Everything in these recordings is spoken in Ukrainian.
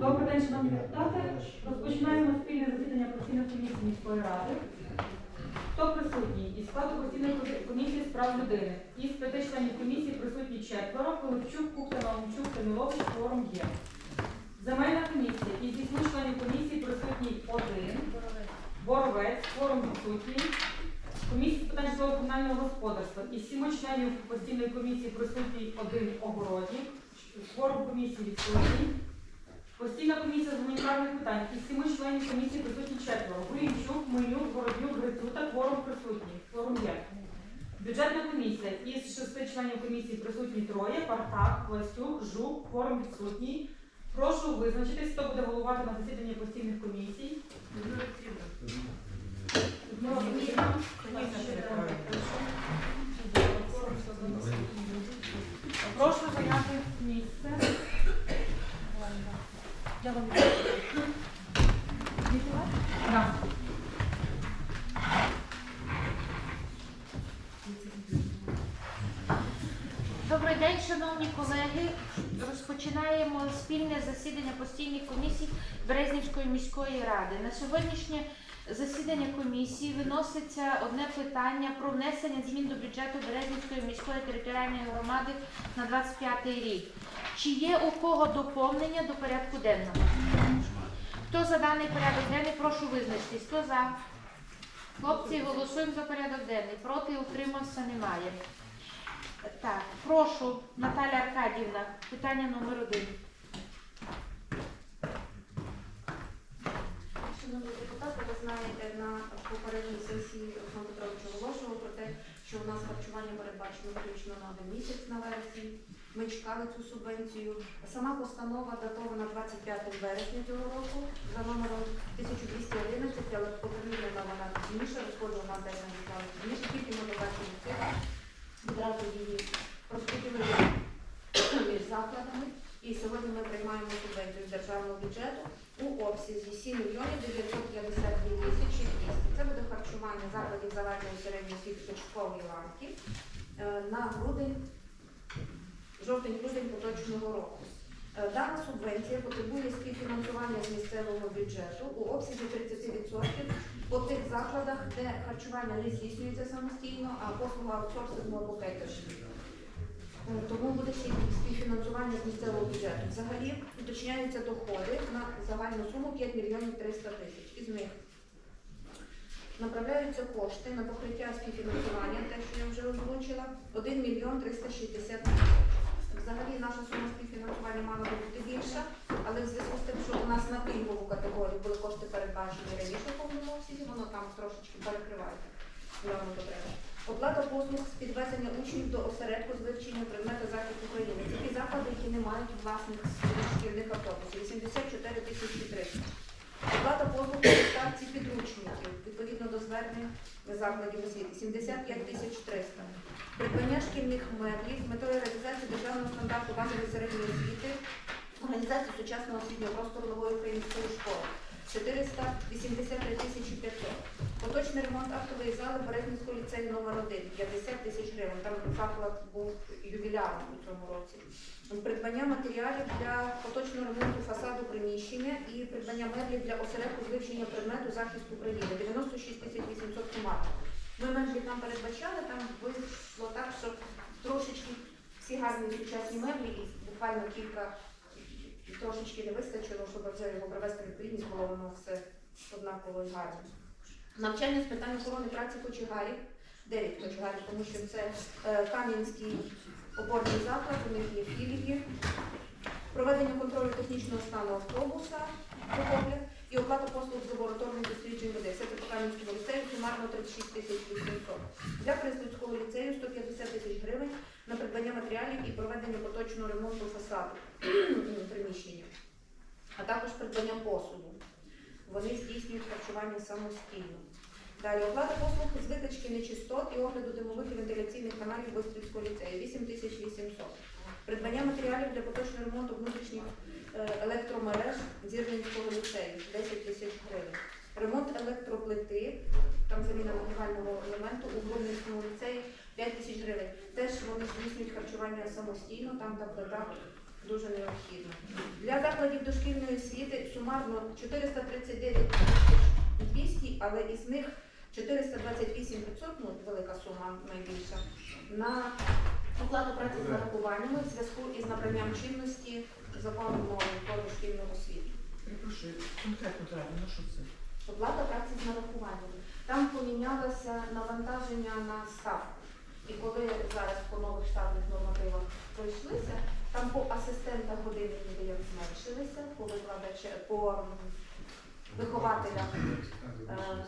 Добрий день, шановні депутати. Розпочинаємо спільне засідання постійної комісії міської ради. Хто присутній? Із складу постійної комісії з прав людини. Із п'яти членів комісії присутні четверо. Пилипчук, Кухта, Наумчук, Камілович, форум є. Земельна комісія. Із вісьми членів комісії присутній один. Боровець, форум відсутній. Комісія з питань житлово-комунального господарства. Із сіми членів постійної комісії присутній один огородник. Форум комісії відсутній. Постійна комісія з гуманітарних питань. Із сіми членів комісії присутні четверо. Гуїнчук, Милюк, Воробюк, Грицюта, форум присутні. Форум є. Бюджетна комісія. Із шести членів комісії присутні троє. Партак, Власюк, Жук, форум відсутній. Прошу визначитись, хто буде головувати на засіданні постійних комісій. Прошу зайняти місце. Добрий день, шановні колеги. Розпочинаємо спільне засідання постійної комісії Березнівської міської ради. На сьогоднішнє засідання комісії виноситься одне питання про внесення змін до бюджету Березнівської міської територіальної громади на 25 рік. Чи є у кого доповнення до порядку денного? Хто за даний порядок денний, прошу визначитись. Хто за? Хлопці, голосуємо за порядок денний. Проти утримався немає. Так, прошу, Наталя Аркадівна, питання номер один. Шановні депутати, ви знаєте, на попередній сесії Руслан Петрович оголошував про те, що у нас харчування передбачено виключно на один місяць на вересні. Ми чекали цю субвенцію. Сама постанова датована 25 вересня цього року за номером 1211, але оприлюднена вона пізніше, розходу у нас десь надіслали пізніше, тільки ми побачили цифру, відразу її розподілили між закладами. І сьогодні ми приймаємо субвенцію з державного бюджету обсязі 7 мільйонів 952 тисячі 200. Це буде харчування закладів загальної середньої освіти початкової ланки е, на грудень, жовтень-грудень поточного року. Е, Дана субвенція потребує співфінансування з місцевого бюджету у обсязі 30% по тих закладах, де харчування не здійснюється самостійно, а послуга аутсорсингу або кетерші. Е, Тому буде співфінансування з місцевого бюджету. Взагалі уточняються доходи на загальну суму 5 мільйонів 300 тисяч. Із них направляються кошти на покриття співфінансування, те, що я вже озвучила, 1 мільйон 360 тисяч. Взагалі наша сума співфінансування мала би бути більша, але в зв'язку з тим, що у нас на пільгову категорію були кошти передбачені раніше в повному обсязі, воно там трошечки перекриває. Оплата послуг з підвезення учнів до осередку з вивчення предмету захисту України. Це ті заклади, які не мають власних шкільних автобусів. 84 тисячі 300. Оплата послуг по доставці підручників, відповідно до звернень закладів освіти. 75 тисяч 300. Придбання шкільних меблів з метою реалізації державного стандарту базової середньої освіти, організації сучасного освітнього простору нової української школи. 483 тисячі 500. Поточний ремонт актової зали Березнівського ліцею номер 1 50 тисяч гривень. Там заклад був ювілярним у цьому році. Придбання матеріалів для поточного ремонту фасаду приміщення і придбання меблів для осередку вивчення предмету захисту України 96 тисяч 800 сумарно. Ми меблі там передбачали, там вийшло так, що трошечки всі гарні сучасні меблі і буквально кілька трошечки не вистачило, щоб вже його привести в відповідність, було воно все однаково і гарно. Навчання з питань охорони праці кочегарів, 9 кочегарів, тому що це е, Кам'янський опорний заклад, у них є філії, проведення контролю технічного стану автобуса, погляд, і оплата послуг з лабораторних досліджень води. Це по Кам'янському ліцею, сумарно 36 тисяч 800. Для Пристудського ліцею 150 тисяч гривень на придбання матеріалів і проведення поточного ремонту фасаду приміщення, а також придбання посуду. Вони здійснюють харчування самостійно. Далі оплата послуг з витачки нечистот і огляду димових і вентиляційних каналів Бистрівського ліцею 8800. Придбання матеріалів для поточного ремонту внутрішніх е, електромереж Зірненського ліцею 10 тисяч гривень. Ремонт електроплити, там заміна вогнегального елементу у Грудницькому ліцеї 5 тисяч гривень. Теж вони здійснюють харчування самостійно, там та плита дуже необхідна. Для закладів дошкільної освіти сумарно 439 тисяч 200, але із них 428 500, ну велика сума найбільша, на оплату праці з нарахуваннями в зв'язку із набранням чинності закону про дошкільну освіту. Перепрошую, конкретно треба, ну що це? Оплата праці з нарахуваннями. Там помінялося навантаження на ставку. І коли зараз по нових штатних нормативах пройшлися, там по асистентах години ніби як зменшилися, по викладача, по вихователях, е,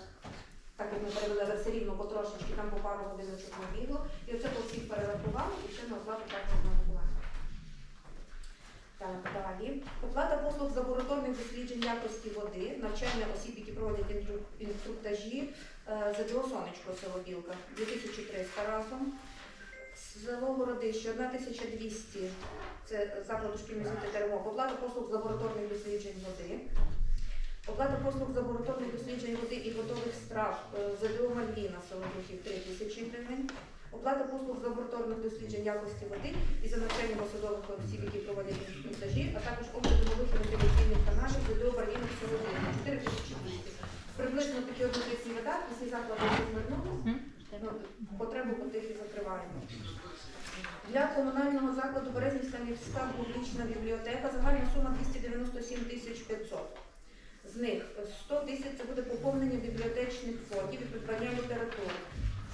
так як ми перевели все рівно потрошечки, там по пару годиночок набігло. І оце по всіх перерахували і ще на оплату праці з. Так, далі. Оплата послуг з лабораторних досліджень якості води, навчання осіб, які проводять інструктажі, ЗДО Сонечко, село Білка, 2300 разом. Село Городище, 1200, це заклад шкільної освіти Теремок. Оплата послуг лабораторних досліджень води. Оплата послуг лабораторних досліджень води і готових страв е, ЗДО Мальвіна, село Духів, 3000 гривень. Оплата послуг лабораторних досліджень якості води і за навчанням посадових осіб, які проводять інструктажі, а також огляд нових вентиляційних каналів ЗДО Барвінок село Духів, 4200. Приблизно такі однотисні видатки, всі заклади звернулися. Ну, Потребу по тих і закриваємо. Для комунального закладу Березнівська міська публічна бібліотека загальна сума 297 тисяч 500. З них 100 тисяч це буде поповнення бібліотечних фондів і придбання літератури.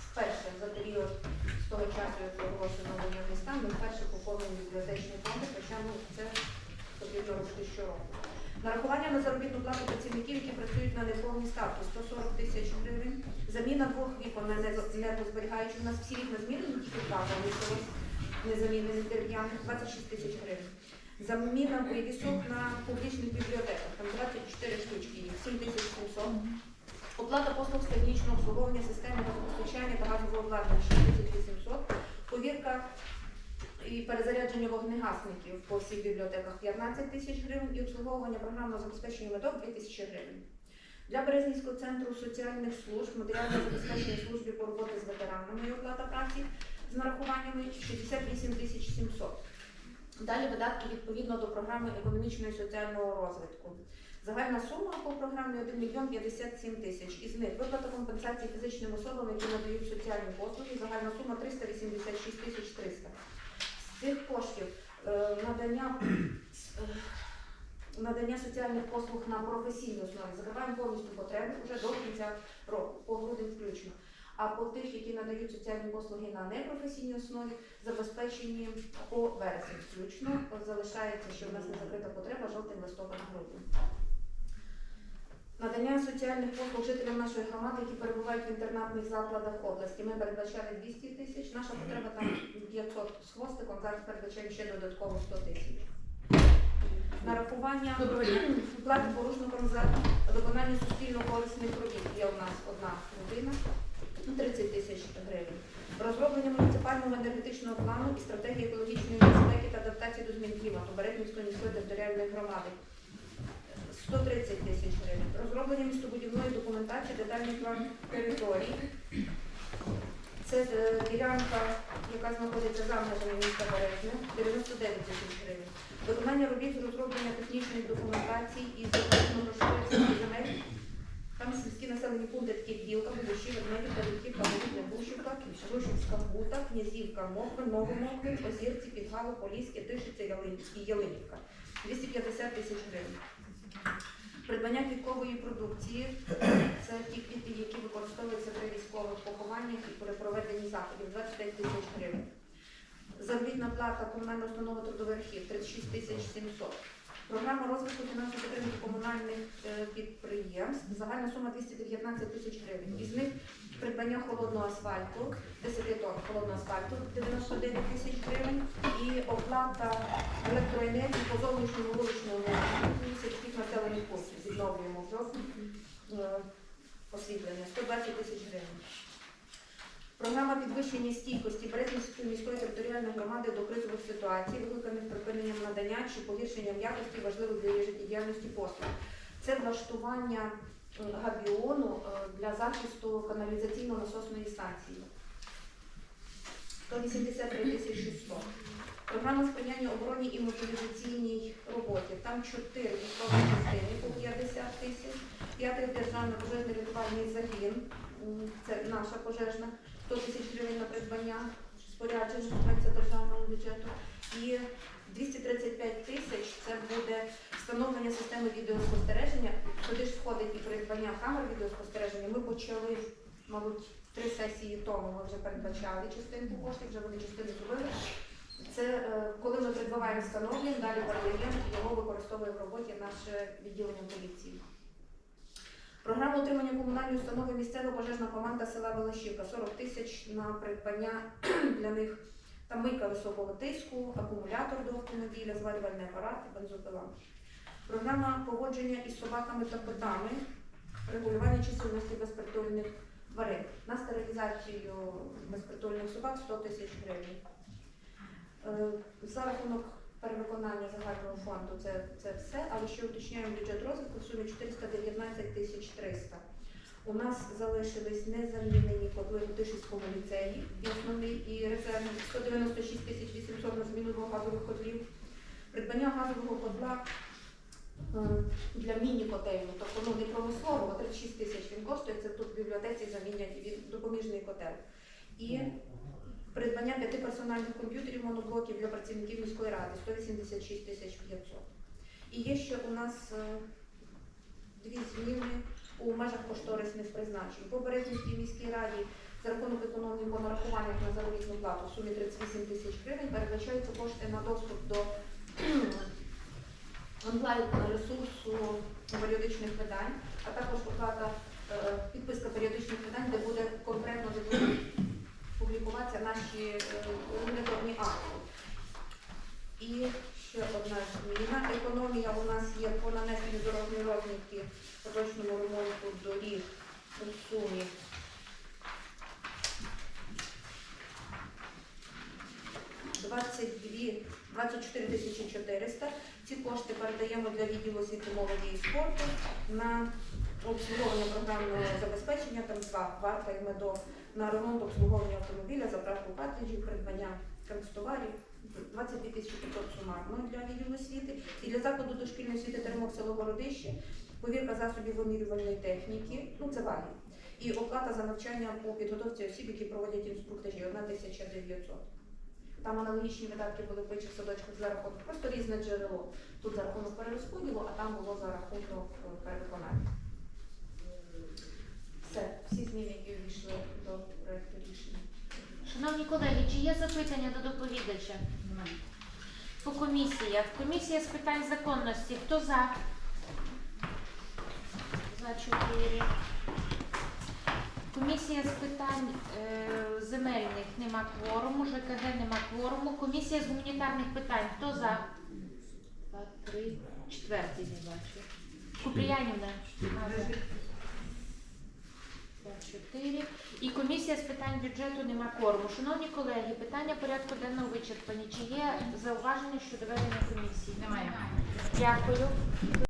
Вперше за період з того часу, як оголошено воєнний стан, ми вперше поповнені бібліотечні фонди, хоча ну, це потрібно робити щороку. Нарахування на заробітну плату працівників, які працюють на неповні ставки 140 тисяч гривень. Заміна двох вікон енерго- енергозберігаючих. У нас всі вікна змінені, тільки два залишились незамінених дерев'яних 26 тисяч гривень. Заміна вивісок на публічних бібліотеках, там 24 штучки їх, 7 тисяч 700. Оплата послуг з технічного обслуговування системи газопостачання та газового обладнання 6 тисяч 800. Повірка і перезарядження вогнегасників по всіх бібліотеках 15 тисяч гривень і обслуговування програмного забезпечення медок 2 тисячі гривень. Для Березнівського центру соціальних служб, матеріального забезпечення службі по роботі з ветеранами і оплата праці з нарахуваннями 68 тисяч 700. Далі видатки відповідно до програми економічного і соціального розвитку. Загальна сума по програмі 1 мільйон 57 тисяч. Із них виплата компенсації фізичним особам, які надають соціальні послуги. Загальна сума 386 тисяч 300. Цих коштів е, надання, е, надання соціальних послуг на професійній основі закриваємо повністю потреби вже до кінця року, по грудень включно. А по тих, які надають соціальні послуги на непрофесійній основі, забезпечені по вересень включно. Залишається, що в нас не закрита потреба жовтень, листопад, грудень. Надання соціальних послуг жителям нашої громади, які перебувають в інтернатних закладах області. Ми передбачали 200 тисяч, наша потреба там 500 з хвостиком, зараз передбачаємо ще додатково 100 тисяч. Нарахування плати порушникам за виконання суспільно корисних робіт. Є у нас одна людина, ну, 30 тисяч гривень. Розроблення муніципального енергетичного плану і стратегії екологічної безпеки та адаптації до змін клімату Берегнівської міської територіальної громади. 130 тисяч гривень. Розроблення містобудівної документації, детальний план територій. Це е, ділянка, яка знаходиться за межами міста Березня, 99 тисяч гривень. Виконання робіт з розроблення технічної документації і грошової земель. Там сільські населені пункти, такі Білка, Будущі, Ведмедів, Павлюків, Павлюк, Небушівка, Грушівська Гута, Князівка, Моквин, Новомоквин, Озірці, Підгало, Поліське, Тишиця, Ялинівка. 250 тисяч гривень. Придбання квіткової продукції це ті квіти, які використовуються при військових похованнях і при проведенні заходів 25 тисяч гривень. Заробітна плата комунальної установи трудовий архів 36 тисяч 700. Програма розвитку фінансової підтримки комунальних е, підприємств. Загальна сума 219 тисяч гривень. Із них придбання холодного асфальту, 10 тонн холодного асфальту 99 тисяч гривень і оплата електроенергії по зовнішньому вуличному сільських населених пунктів. Відновлюємо жовтні е, освітлення 120 тисяч гривень. Програма підвищення стійкості Березнівської міської територіальної громади до кризових ситуацій, викликаних припиненням надання чи погіршенням якості важливих для життєдіяльності послуг. Це влаштування е, габіону е, для захисту каналізаційно-насосної станції. 183 тисячі 100. Програма сприяння обороні і мобілізаційній роботі. Там чотири військові частини по 50 тисяч, П'ятий державний пожежний рятувальний загін. Це наша пожежна. 100 тисяч гривень на придбання споряджень це державного бюджету. І 235 тисяч це буде встановлення системи відеоспостереження. Туди ж входить і придбання камер відеоспостереження. Ми почали, мабуть, три сесії тому. Ми вже передбачали частинку коштів, вже вони частину зробили. Це е, коли ми придбаваємо встановлення, далі передаємо, його використовує в роботі наше відділення поліції. Програма утримання комунальної установи місцева пожежна команда села Велошівка 40 тисяч на придбання для них там мийка високого тиску, акумулятор до автомобіля, зварювальний апарат і бензопила. Програма поводження із собаками та котами, регулювання чисельності безпритульних тварин. На стерилізацію безпритульних собак 100 тисяч гривень. Е, За рахунок перевиконання загального фонду це, це все, але ще уточняємо бюджет розвитку в сумі 419 тисяч 300. У нас залишились незамінені у Тишівському ліцеї, основний і резервний 196 тисяч 800 на зміну двох газових котлів. Придбання газового котла е, для міні-котельні, тобто ну, не промислового, 36 тисяч він коштує, це тут в бібліотеці замінять допоміжний котел. І придбання п'яти персональних комп'ютерів моноблоків для працівників міської ради 186 тисяч 500. І є ще у нас е, дві зміни у межах кошторисних призначень. По Березнівській міській раді за рахунок економії по нарахуваннях на заробітну плату в сумі 38 тисяч гривень передбачаються кошти на доступ до онлайн ресурсу періодичних видань, а також оплата е, підписка періодичних видань, де буде конкретно де будуть публікуватися наші е, регуляторні акти. І ще одна зміна. Економія у нас є по нанесенню дорожньої розмітки поточному ремонту доріг у сумі 22, 24 тисячі 400. Ці передаємо для відділу освіти молоді і спорту на обслуговування програмного забезпечення, там два варта і медо, на ремонт обслуговування автомобіля, заправку картриджів, придбання канцтоварів. 22 тисячі 500 сумарно для відділу освіти. І для закладу дошкільної освіти Теремок село Городище, повірка засобів вимірювальної техніки, ну це ваги. І оплата за навчання по підготовці осіб, які проводять інструктажі, 1 тисяча 900. Там аналогічні видатки були в інших садочках за рахунок, просто різне джерело. Тут за рахунок перерозподілу, а там було за рахунок е, перевиконання. Все, всі зміни, які увійшли до проекту рішення. Шановні колеги, чи є запитання до доповідача? По комісіях. Комісія з питань законності. Хто за? За чотири. Комісія з питань е, земельних нема кворуму, ЖКГ нема кворуму. Комісія з гуманітарних питань. Хто за? Два, три, четвертий не бачу. Купріянівна. А, за. Два, чотири. І комісія з питань бюджету нема кворуму. Шановні колеги, питання порядку денного вичерпані. Чи є зауваження щодо ведення комісії? Немає. Дякую.